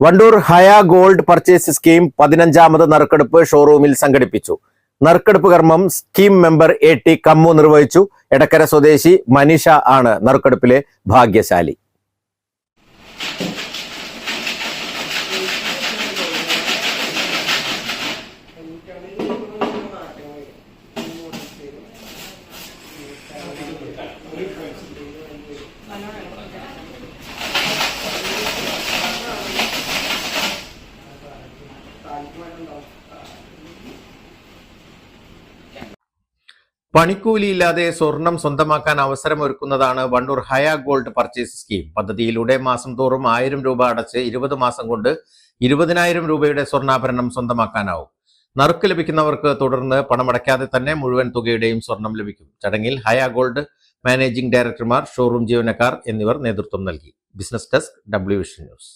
Wandoor Haya gold purchase scheme പതിനഞ്ചാമത് നറുക്കെടുപ്പ് ഷോറൂമിൽ സംഘടിപ്പിച്ചു. നറുക്കെടുപ്പ് കർമ്മം scheme member A T Kammu നിർവഹിച്ചു. എടക്കര സ്വദേശി മനീഷ ആണ് നറുക്കെടുപ്പിലെ ഭാഗ്യശാലി. പണിക്കൂലിയില്ലാതെ സ്വർണം സ്വന്തമാക്കാൻ അവസരമൊരുക്കുന്നതാണ് Vannur Haya gold purchase scheme. പദ്ധതിയിലൂടെ മാസം തോറും ആയിരം രൂപ അടച്ച് ഇരുപത് മാസം കൊണ്ട് ഇരുപതിനായിരം രൂപയുടെ സ്വർണാഭരണം സ്വന്തമാക്കാനാവും. നറുക്ക് ലഭിക്കുന്നവർക്ക് തുടർന്ന് പണമടയ്ക്കാതെ തന്നെ മുഴുവൻ തുകയുടെയും സ്വർണം ലഭിക്കും. ചടങ്ങിൽ ഹയ ഗോൾഡ് മാനേജിംഗ് ഡയറക്ടർമാർ ഷോറൂം ജീവനക്കാർ എന്നിവർ നേതൃത്വം നൽകി. Business desk W vision news.